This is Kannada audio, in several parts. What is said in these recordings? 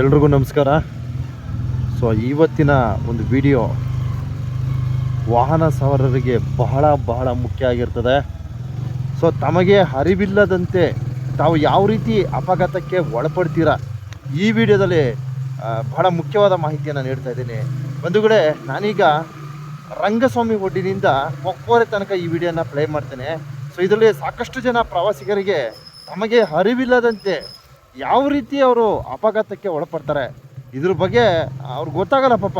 ಎಲ್ರಿಗೂ ನಮಸ್ಕಾರ. ಸೊ ಇವತ್ತಿನ ಒಂದು ವಿಡಿಯೋ ವಾಹನ ಸವಾರರಿಗೆ ಬಹಳ ಬಹಳ ಮುಖ್ಯ ಆಗಿರ್ತದೆ. ಸೊ ತಮಗೆ ಅರಿವಿಲ್ಲದಂತೆ ತಾವು ಯಾವ ರೀತಿ ಅಪಘಾತಕ್ಕೆ ಒಳಪಡ್ತೀರಾ ಈ ವಿಡಿಯೋದಲ್ಲಿ ಬಹಳ ಮುಖ್ಯವಾದ ಮಾಹಿತಿಯನ್ನು ನೀಡ್ತಾ ಇದ್ದೀನಿ. ಬಂಧುಗಳೇ ನಾನೀಗ ರಂಗಸ್ವಾಮಿ ಒಡ್ಡಿನಿಂದ ಒಕ್ಕೋರೆ ತನಕ ಈ ವಿಡಿಯೋನ ಪ್ಲೇ ಮಾಡ್ತೇನೆ. ಸೊ ಇದರಲ್ಲಿ ಸಾಕಷ್ಟು ಜನ ಪ್ರವಾಸಿಗರಿಗೆ ತಮಗೆ ಅರಿವಿಲ್ಲದಂತೆ ಯಾವ ರೀತಿ ಅವರು ಅಪಘಾತಕ್ಕೆ ಒಳಪಡ್ತಾರೆ, ಇದ್ರ ಬಗ್ಗೆ ಅವ್ರಿಗೆ ಗೊತ್ತಾಗಲ್ಲ ಪಾಪ.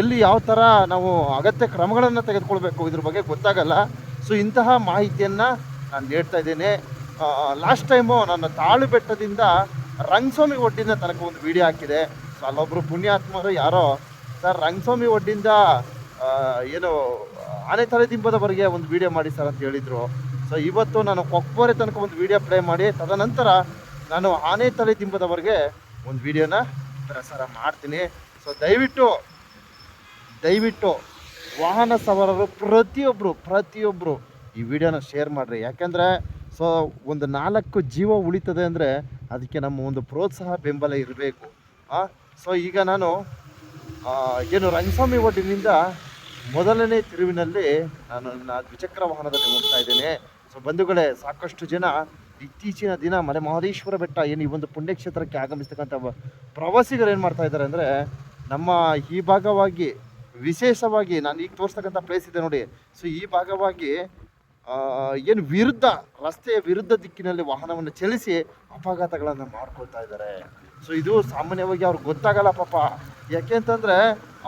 ಎಲ್ಲಿ ಯಾವ ಥರ ನಾವು ಅಗತ್ಯ ಕ್ರಮಗಳನ್ನು ತೆಗೆದುಕೊಳ್ಬೇಕು ಇದ್ರ ಬಗ್ಗೆ ಗೊತ್ತಾಗಲ್ಲ. ಸೊ ಇಂತಹ ಮಾಹಿತಿಯನ್ನು ನಾನು ನೀಡ್ತಾ ಇದ್ದೇನೆ. ಲಾಸ್ಟ್ ಟೈಮು ನನ್ನ ತಾಳು ಬೆಟ್ಟದಿಂದ ರಂಗಸ್ವಾಮಿ ಒಡ್ಡಿನ ತನಕ ಒಂದು ವಿಡಿಯೋ ಹಾಕಿದೆ. ಸೊ ಅಲ್ಲೊಬ್ಬರು ಪುಣ್ಯಾತ್ಮರು ಯಾರೋ, ಸರ್, ರಂಗಸ್ವಾಮಿ ಒಡ್ಡಿಂದ ಏನು ಆನೆ ತಲೆ ದಿಂಬದವರೆಗೆ ಒಂದು ವಿಡಿಯೋ ಮಾಡಿ ಸರ್ ಅಂತ ಹೇಳಿದರು. ಸೊ ಇವತ್ತು ನಾನು ಕೊಕ್ಕೋರೆ ತನಕ ಒಂದು ವಿಡಿಯೋ ಪ್ಲೇ ಮಾಡಿ, ತದನಂತರ ನಾನು ಆನೆ ತಲೆ ದಿಂಬದವರೆಗೆ ಒಂದು ವಿಡಿಯೋನ ಪ್ರಸಾರ ಮಾಡ್ತೀನಿ. ಸೊ ದಯವಿಟ್ಟು ದಯವಿಟ್ಟು ವಾಹನ ಸವಾರರು ಪ್ರತಿಯೊಬ್ಬರು ಪ್ರತಿಯೊಬ್ಬರು ಈ ವಿಡಿಯೋನ ಶೇರ್ ಮಾಡಿರಿ. ಯಾಕೆಂದರೆ ಸೊ ಒಂದು ನಾಲ್ಕು ಜೀವ ಉಳಿತದೆ ಅಂದರೆ ಅದಕ್ಕೆ ನಮ್ಮ ಒಂದು ಪ್ರೋತ್ಸಾಹ, ಬೆಂಬಲ ಇರಬೇಕು. ಸೊ ಈಗ ನಾನು ಏನು ರಂಗಸ್ವಾಮಿ ಒಡ್ಡಿನಿಂದ ಮೊದಲನೇ ತಿರುವಿನಲ್ಲಿ ನಾನು ದ್ವಿಚಕ್ರ ವಾಹನದಲ್ಲಿ ಹೋಗ್ತಾ ಇದ್ದೇನೆ. ಬಂಧುಗಳೇ, ಸಾಕಷ್ಟು ಜನ ಇತ್ತೀಚಿನ ದಿನ ಮಲೆ ಮಹದೇಶ್ವರ ಬೆಟ್ಟ ಏನು ಈ ಒಂದು ಪುಣ್ಯಕ್ಷೇತ್ರಕ್ಕೆ ಆಗಮಿಸ್ತಕ್ಕಂಥ ಪ್ರವಾಸಿಗರು ಏನು ಮಾಡ್ತಾ ಇದ್ದಾರೆ ಅಂದರೆ, ನಮ್ಮ ಈ ಭಾಗವಾಗಿ ವಿಶೇಷವಾಗಿ ನಾನು ಈಗ ತೋರಿಸ್ತಕ್ಕಂಥ ಪ್ಲೇಸ್ ಇದೆ ನೋಡಿ. ಸೊ ಈ ಭಾಗವಾಗಿ ಏನು ವಿರುದ್ಧ, ರಸ್ತೆಯ ವಿರುದ್ಧ ದಿಕ್ಕಿನಲ್ಲಿ ವಾಹನವನ್ನು ಚಲಿಸಿ ಅಪಘಾತಗಳನ್ನು ಮಾಡ್ಕೊಳ್ತಾ ಇದ್ದಾರೆ. ಸೊ ಇದು ಸಾಮಾನ್ಯವಾಗಿ ಅವ್ರಿಗೆ ಗೊತ್ತಾಗಲ್ಲ ಪಾಪ. ಯಾಕೆ ಅಂತಂದರೆ,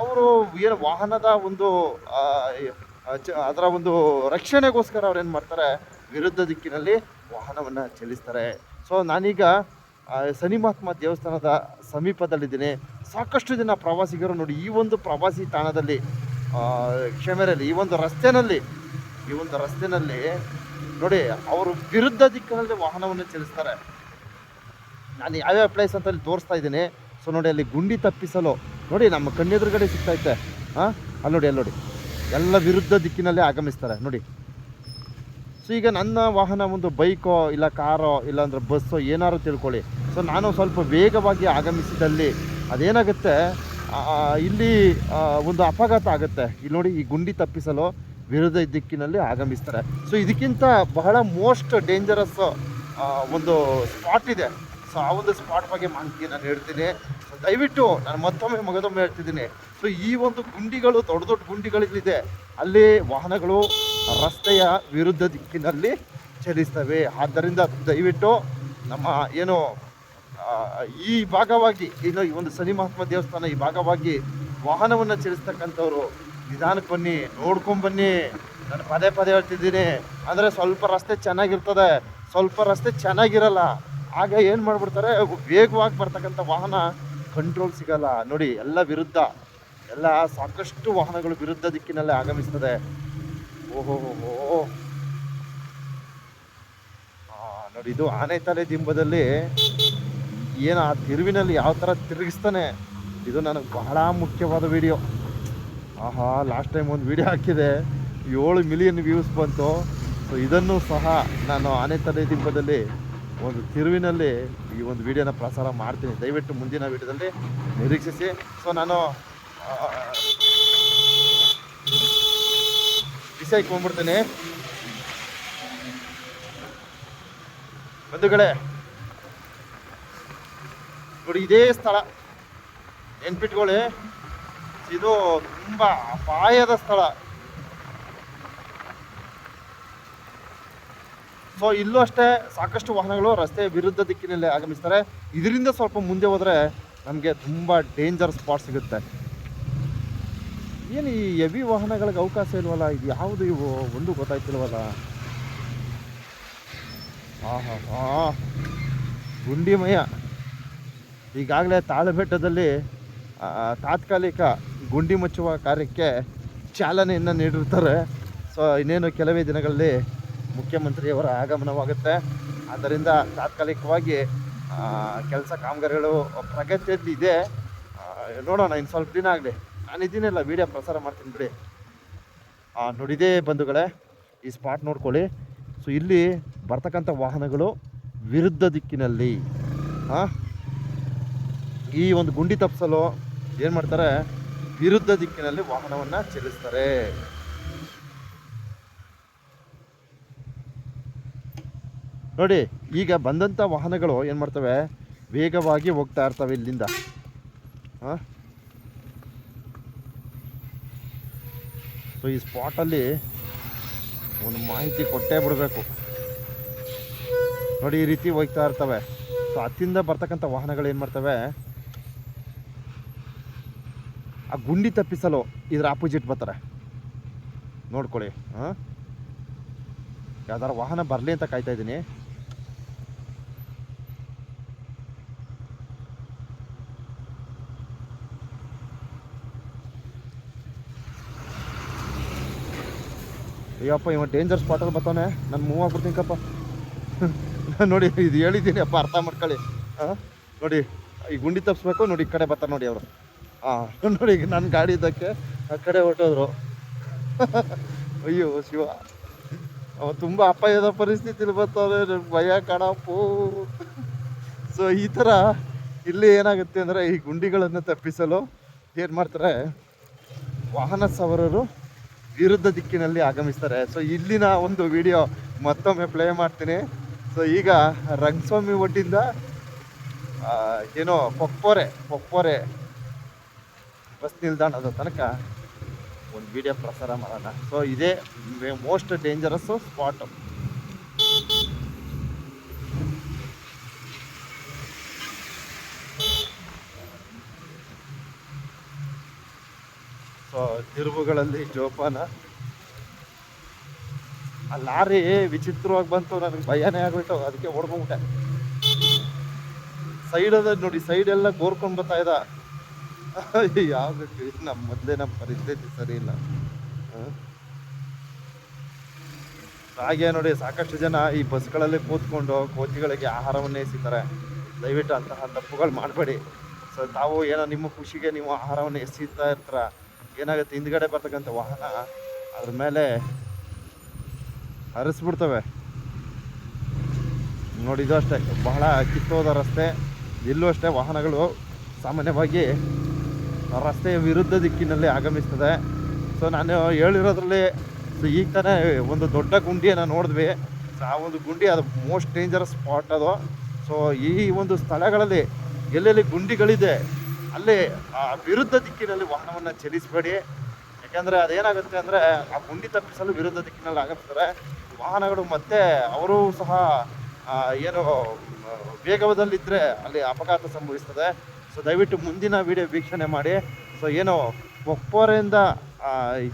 ಅವರು ಏನು ವಾಹನದ ಒಂದು ಅದರ ಒಂದು ರಕ್ಷಣೆಗೋಸ್ಕರ ಅವ್ರು ಏನು ಮಾಡ್ತಾರೆ ವಿರುದ್ಧ ದಿಕ್ಕಿನಲ್ಲಿ ವಾಹನವನ್ನು ಚಲಿಸ್ತಾರೆ. ಸೊ ನಾನೀಗ ಶನಿ ಮಹಾತ್ಮ ದೇವಸ್ಥಾನದ ಸಮೀಪದಲ್ಲಿದ್ದೀನಿ. ಸಾಕಷ್ಟು ಜನ ಪ್ರವಾಸಿಗರು ನೋಡಿ, ಈ ಒಂದು ಪ್ರವಾಸಿ ತಾಣದಲ್ಲಿ ಕ್ಷಮೆರಲ್ಲಿ ಈ ಒಂದು ರಸ್ತೆನಲ್ಲಿ, ಈ ಒಂದು ರಸ್ತೆನಲ್ಲಿ ನೋಡಿ, ಅವರು ವಿರುದ್ಧ ದಿಕ್ಕಿನಲ್ಲಿ ವಾಹನವನ್ನು ಚಲಿಸ್ತಾರೆ. ನಾನು ಯಾವ್ಯಾವ ಪ್ಲೇಸ್ ಅಂತ ಅಲ್ಲಿ ತೋರಿಸ್ತಾ ಇದ್ದೀನಿ. ಸೊ ನೋಡಿ, ಅಲ್ಲಿ ಗುಂಡಿ ತಪ್ಪಿಸಲು, ನೋಡಿ, ನಮ್ಮ ಕಣ್ಣೆದುರುಗಡೆ ಸಿಗ್ತೈತೆ ಹಾಂ ಅಲ್ಲಿ ನೋಡಿ ಅಲ್ಲಿ ನೋಡಿ. ಎಲ್ಲ ವಿರುದ್ಧ ದಿಕ್ಕಿನಲ್ಲಿ ಆಗಮಿಸ್ತಾರೆ. ನೋಡಿ. ಸೊ ಈಗ ನನ್ನ ವಾಹನ ಒಂದು ಬೈಕೋ ಇಲ್ಲ ಕಾರೋ ಇಲ್ಲಾಂದ್ರೆ ಬಸ್ಸೋ ಏನಾದ್ರು ತಿಳ್ಕೊಳ್ಳಿ. ಸೊ ನಾನು ಸ್ವಲ್ಪ ವೇಗವಾಗಿ ಆಗಮಿಸಿದಲ್ಲಿ ಅದೇನಾಗುತ್ತೆ? ಇಲ್ಲಿ ಒಂದು ಅಪಘಾತ ಆಗುತ್ತೆ. ಇಲ್ಲಿ ನೋಡಿ ಈ ಗುಂಡಿ ತಪ್ಪಿಸಲು ವಿರುದ್ಧ ದಿಕ್ಕಿನಲ್ಲಿ ಆಗಮಿಸ್ತಾರೆ. ಸೊ ಇದಕ್ಕಿಂತ ಬಹಳ ಮೋಸ್ಟ್ ಡೇಂಜರಸ್ ಒಂದು ಸ್ಪಾಟ್ ಇದೆ. ಸೊ ಆ ಒಂದು ಸ್ಪಾಟ್ ಬಗ್ಗೆ ಮಾಹಿತಿ ನಾನು ಹೇಳ್ತೀನಿ ದಯವಿಟ್ಟು ನಾನು ಮತ್ತೊಮ್ಮೆ ಮಗದೊಮ್ಮೆ ಹೇಳ್ತಿದ್ದೀನಿ. ಸೊ ಈ ಒಂದು ಗುಂಡಿಗಳು, ದೊಡ್ಡ ದೊಡ್ಡ ಗುಂಡಿಗಳಿದೆ ಅಲ್ಲಿ ವಾಹನಗಳು ರಸ್ತೆಯ ವಿರುದ್ಧ ದಿಕ್ಕಿನಲ್ಲಿ ಚಲಿಸ್ತವೆ. ಆದ್ದರಿಂದ ದಯವಿಟ್ಟು ನಮ್ಮ ಏನು ಈ ಭಾಗವಾಗಿ, ಇನ್ನು ಈ ಒಂದು ಸನಿ ಮಹಾತ್ಮ ದೇವಸ್ಥಾನ ಈ ಭಾಗವಾಗಿ ವಾಹನವನ್ನು ಚಲಿಸ್ತಕ್ಕಂಥವ್ರು ನಿಧಾನಕ್ಕೆ ಬನ್ನಿ ನೋಡ್ಕೊಂಬನ್ನಿ ನಾನು ಪದೇ ಪದೇ ಹೇಳ್ತಿದ್ದೀನಿ. ಅಂದರೆ ಸ್ವಲ್ಪ ರಸ್ತೆ ಚೆನ್ನಾಗಿರ್ತದೆ. ಸ್ವಲ್ಪ ರಸ್ತೆ ಚೆನ್ನಾಗಿರಲ್ಲ. ಆಗ ಏನು ಮಾಡ್ಬಿಡ್ತಾರೆ, ವೇಗವಾಗಿ ಬರ್ತಕ್ಕಂಥ ವಾಹನ ಕಂಟ್ರೋಲ್ ಸಿಗಲ್ಲ. ನೋಡಿ, ಎಲ್ಲ ವಿರುದ್ಧ. ಎಲ್ಲ ಸಾಕಷ್ಟು ವಾಹನಗಳು ವಿರುದ್ಧ ದಿಕ್ಕಿನಲ್ಲೇ ಆಗಮಿಸ್ತದೆ. ಓಹೋ ನೋಡಿ, ಇದು ಆನೆ ತಲೆ ದಿಂಬದಲ್ಲಿ ಏನು ಆ ತಿರುವಿನಲ್ಲಿ ಯಾವ ಥರ ತಿರುಗಿಸ್ತಾನೆ. ಇದು ನನಗೆ ಬಹಳ ಮುಖ್ಯವಾದ ವಿಡಿಯೋ. ಆಹಾ, ಲಾಸ್ಟ್ ಟೈಮ್ ಒಂದು ವಿಡಿಯೋ ಹಾಕಿದೆ. ಏಳು ಮಿಲಿಯನ್ ವ್ಯೂಸ್ ಬಂತು. ಸೊ ಇದನ್ನು ಸಹ ನಾನು ಆನೆ ತಲೆ ದಿಂಬದಲ್ಲಿ ಒಂದು ತಿರುವಿನಲ್ಲಿ ಈ ಒಂದು ವಿಡಿಯೋನ ಪ್ರಸಾರ ಮಾಡ್ತೀನಿ. ದಯವಿಟ್ಟು ಮುಂದಿನ ವಿಡಿಯೋದಲ್ಲಿ ನಿರೀಕ್ಷಿಸಿ. ಸೊ ನಾನು ವಿಷಯಕ್ಕೆ ಹೋಗ್ಬಿಡ್ತೀನಿ ಬಂಧುಗಳೇ ನೋಡಿ, ಇದೇ ಸ್ಥಳ. ನೆನ್ಪಿಟ್ಕೊಳ್ಳಿ. ಇದು ತುಂಬ ಅಪಾಯದ ಸ್ಥಳ. ಸೊ ಇಲ್ಲೂ ಅಷ್ಟೇ ಸಾಕಷ್ಟು ವಾಹನಗಳು ರಸ್ತೆ ವಿರುದ್ಧ ದಿಕ್ಕಿನಲ್ಲಿ ಆಗಮಿಸ್ತಾರೆ. ಇದರಿಂದ ಸ್ವಲ್ಪ ಮುಂದೆ ಹೋದರೆ ನಮಗೆ ತುಂಬ ಡೇಂಜರ್ ಸ್ಪಾಟ್ ಸಿಗುತ್ತೆ. ಏನು ಈ ಹೆವಿ ವಾಹನಗಳಿಗೆ ಅವಕಾಶ ಇಲ್ವಲ್ಲ? ಇದು ಯಾವುದು ಇವು? ಒಂದು ಗೊತ್ತಾಯ್ತಿಲ್ವಲ್ಲ? ಆಹಾ ಗುಂಡಿಮಯ ಈಗಾಗಲೇ ತಾಳಬೆಟ್ಟದಲ್ಲಿ ತಾತ್ಕಾಲಿಕ ಗುಂಡಿ ಮುಚ್ಚುವ ಕಾರ್ಯಕ್ಕೆ ಚಾಲನೆಯನ್ನು ನೀಡಿರ್ತಾರೆ. ಸೊ, ಇನ್ನೇನು ಕೆಲವೇ ದಿನಗಳಲ್ಲಿ ಮುಖ್ಯಮಂತ್ರಿಯವರ ಆಗಮನವಾಗುತ್ತೆ. ಆದ್ದರಿಂದ ತಾತ್ಕಾಲಿಕವಾಗಿ ಕೆಲಸ ಕಾಮಗಾರಿಗಳು ಪ್ರಗತಿಯಲ್ಲಿ ಇದೆ ನೋಡೋಣ, ಇನ್ನು ಸ್ವಲ್ಪ ದಿನ ಆಗಲಿ. ನಾನು ಇದೀನಲ್ಲ ವೀಡಿಯೋ ಪ್ರಸಾರ ಮಾಡ್ತೀನಿ ಬಿಡಿ. ನೋಡಿದೇ ಬಂಧುಗಳೇ, ಈ ಸ್ಪಾಟ್ ನೋಡ್ಕೊಳ್ಳಿ. ಸೊ ಇಲ್ಲಿ ಬರ್ತಕ್ಕಂಥ ವಾಹನಗಳು ವಿರುದ್ಧ ದಿಕ್ಕಿನಲ್ಲಿ ಹಾಂ ಈ ಒಂದು ಗುಂಡಿ ತಪ್ಪಿಸಲು ಏನು ಮಾಡ್ತಾರೆ? ವಿರುದ್ಧ ದಿಕ್ಕಿನಲ್ಲಿ ವಾಹನವನ್ನು ಚಲಿಸ್ತಾರೆ. ನೋಡಿ, ಈಗ ಬಂದಂಥ ವಾಹನಗಳು ಏನು ಮಾಡ್ತವೆ? ವೇಗವಾಗಿ ಹೋಗ್ತಾ ಇರ್ತವೆ ಇಲ್ಲಿಂದ. ಹಾಂ ಸೊ ಈ ಸ್ಪಾಟಲ್ಲಿ ಒಂದು ಮಾಹಿತಿ ಕೊಟ್ಟೇ ಬಿಡಬೇಕು. ನೋಡಿ, ಈ ರೀತಿ ಹೋಗ್ತಾ ಇರ್ತವೆ. ಸೊ ಹತ್ತಿಂದ ಬರ್ತಕ್ಕಂಥ ವಾಹನಗಳು ಏನು ಮಾಡ್ತವೆ? ಆ ಗುಂಡಿ ತಪ್ಪಿಸಲು ಇದರ ಆಪೋಸಿಟ್ ಬರ್ತಾರೆ. ನೋಡ್ಕೊಳ್ಳಿ, ಹಾಂ? ಯಾವ್ದಾರು ವಾಹನ ಬರಲಿ ಅಂತ ಕಾಯ್ತಾ ಇದ್ದೀನಿ. ಅಯ್ಯಪ್ಪ, ಇವ ಡೇಂಜರ್ ಸ್ಪಾಟಲ್ಲಿ ಬರ್ತಾನೆ ನಾನು ಮೂವ್ ಆಗ್ಬಿಡ್ತೀನಿ ಕಪ್ಪ ನೋಡಿ, ಇದು ಹೇಳಿದ್ದೀನಿ, ಅಪ್ಪ, ಅರ್ಥ ಮಾಡ್ಕೊಳ್ಳಿ. ಹಾಂ ನೋಡಿ, ಈ ಗುಂಡಿ ತಪ್ಪಿಸ್ಬೇಕು ನೋಡಿ, ಈ ಕಡೆ ಬರ್ತಾರೆ ನೋಡಿ ಅವರು. ಹಾಂ ನೋಡಿ, ಈಗ ನನ್ನ ಗಾಡಿ ಇದ್ದಕ್ಕೆ ಆ ಕಡೆ ಹೊಟ್ಟೋದ್ರು ಅಯ್ಯೋ, ಶಿವ. ಅವ ತುಂಬ ಅಪಾಯದ ಪರಿಸ್ಥಿತಿಲಿ ಬರ್ತಾವೆ ಭಯ ಕಾಣಪ್ಪು. ಸೊ ಈ ಥರ ಇಲ್ಲಿ ಏನಾಗುತ್ತೆ ಅಂದರೆ, ಈ ಗುಂಡಿಗಳನ್ನು ತಪ್ಪಿಸಲು ಏನು ಮಾಡ್ತಾರೆ, ವಾಹನ ಸವಾರರು ವಿರುದ್ಧ ದಿಕ್ಕಿನಲ್ಲಿ ಆಗಮಿಸ್ತಾರೆ. ಸೊ ಇಲ್ಲಿನ ಒಂದು ವಿಡಿಯೋ ಮತ್ತೊಮ್ಮೆ ಪ್ಲೇ ಮಾಡ್ತೀನಿ. ಸೊ ಈಗ ರಂಗಸ್ವಾಮಿ ಒಡ್ಡಿಂದ ಏನೋ ಕೊಪ್ಪೋರೆ ಕೊಪ್ಪೋರೆ ಬಸ್ ನಿಲ್ದಾಣದ ತನಕ ಒಂದು ವಿಡಿಯೋ ಪ್ರಸಾರ ಮಾಡೋಣ. ಸೊ ಇದೇ ಮೋಸ್ಟ್ ಡೇಂಜರಸ್ಸು ಸ್ಪಾಟು ತಿರುವುಗಳಲ್ಲಿ ಜೋಪಾನ. ಆ ಲಾರಿ ವಿಚಿತ್ರವಾಗಿ ಬಂತು, ನನಗೆ ಭಯನೇ ಆಗ್ಬಿಟ್ಟು ಅದಕ್ಕೆ ಹೊಡ್ಕೊಂಬಿಟ್ಟೆ ಸೈಡ್ ಅದ ನೋಡಿ ಸೈಡ್ ಎಲ್ಲ ಗೋರ್ಕೊಂಡು ಬರ್ತಾ ಇದ್ದ. ಯಾವ್ದು ನಮ್ಮ ಮೊದಲೇ ನಮ್ಮ ಪರಿಸ್ಥಿತಿ ಸರಿ ಇಲ್ಲ? ಹಾಗೆ ನೋಡಿ, ಸಾಕಷ್ಟು ಜನ ಈ ಬಸ್ಗಳಲ್ಲಿ ಕೂತ್ಕೊಂಡು ಕೋಚಿಗಳಿಗೆ ಆಹಾರವನ್ನೇ ಎಸಿತಾರೆ. ದಯವಿಟ್ಟು ಅಂತಹ ತಪ್ಪುಗಳು ಮಾಡಬೇಡಿ. ಸೊ ತಾವು ಏನೋ ನಿಮ್ಮ ಖುಷಿಗೆ ನೀವು ಆಹಾರವನ್ನು ಎಸೀತಾ ಇರ್ತಾರ? ಏನಾಗುತ್ತೆ? ಹಿಂದ್ಗಡೆ ಬರ್ತಕ್ಕಂಥ ವಾಹನ ಅದ್ರ ಮೇಲೆ ಹರಿಸ್ಬಿಡ್ತವೆ. ನೋಡಿ ಅಷ್ಟೇ. ಬಹಳ ಕಿತ್ತೋದ ರಸ್ತೆ. ಇಲ್ಲೂ ಅಷ್ಟೇ ವಾಹನಗಳು ಸಾಮಾನ್ಯವಾಗಿ ರಸ್ತೆಯ ವಿರುದ್ಧ ದಿಕ್ಕಿನಲ್ಲಿ ಆಗಮಿಸ್ತದೆ. ಸೊ ನಾನು ಹೇಳಿರೋದ್ರಲ್ಲಿ ಸೊ, ಈಗ ತಾನೇ ಒಂದು ದೊಡ್ಡ ಗುಂಡಿಯನ್ನು ನೋಡಿದ್ವಿ. ಸೊ ಆ ಒಂದು ಗುಂಡಿ ಅದು ಮೋಸ್ಟ್ ಡೇಂಜರಸ್ ಸ್ಪಾಟ್ ಅದು. ಸೊ ಈ ಒಂದು ಸ್ಥಳಗಳಲ್ಲಿ ಎಲ್ಲೆಲ್ಲಿ ಗುಂಡಿಗಳಿದೆ ಅಲ್ಲಿ ವಿರುದ್ಧ ದಿಕ್ಕಿನಲ್ಲಿ ವಾಹನವನ್ನು ಚಲಿಸಬೇಡಿ. ಯಾಕಂದರೆ ಅದೇನಾಗುತ್ತೆ ಅಂದರೆ ಆ ಗುಂಡಿ ತಪ್ಪಿಸಲು ವಿರುದ್ಧ ದಿಕ್ಕಿನಲ್ಲಿ ಆಗುತ್ತಾರೆ ವಾಹನಗಳು ಮತ್ತೆ ಅವರು ಸಹ ಏನು ವೇಗದಲ್ಲಿದ್ದರೆ ಅಲ್ಲಿ ಅಪಘಾತ ಸಂಭವಿಸ್ತದೆ. ಸೊ ದಯವಿಟ್ಟು ಮುಂದಿನ ವಿಡಿಯೋ ವೀಕ್ಷಣೆ ಮಾಡಿ. ಸೊ ಏನು ಕೊಪ್ಪರೆಯಿಂದ ಆ,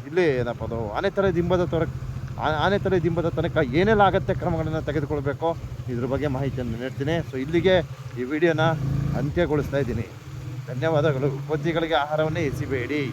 ಇಲ್ಲಿ ಏನಪ್ಪ ಅದು ಆನೆತರೆ ದಿಂಬದ ತೊರ ಆನೆ ತಲೆ ದಿಂಬದ ತನಕ ಏನೆಲ್ಲ ಆಗತ್ತೆ ಕ್ರಮಗಳನ್ನು ತೆಗೆದುಕೊಳ್ಬೇಕು ಇದ್ರ ಬಗ್ಗೆ ಮಾಹಿತಿಯನ್ನು ನೀಡ್ತೀನಿ. ಸೊ ಇಲ್ಲಿಗೆ ಈ ವಿಡಿಯೋನ ಅಂತ್ಯಗೊಳಿಸ್ತಾ ಇದ್ದೀನಿ. ಧನ್ಯವಾದಗಳು. ಕೋತಿಗಳಿಗೆ ಆಹಾರವನ್ನೇ ಎಸಿಬೇಡಿ.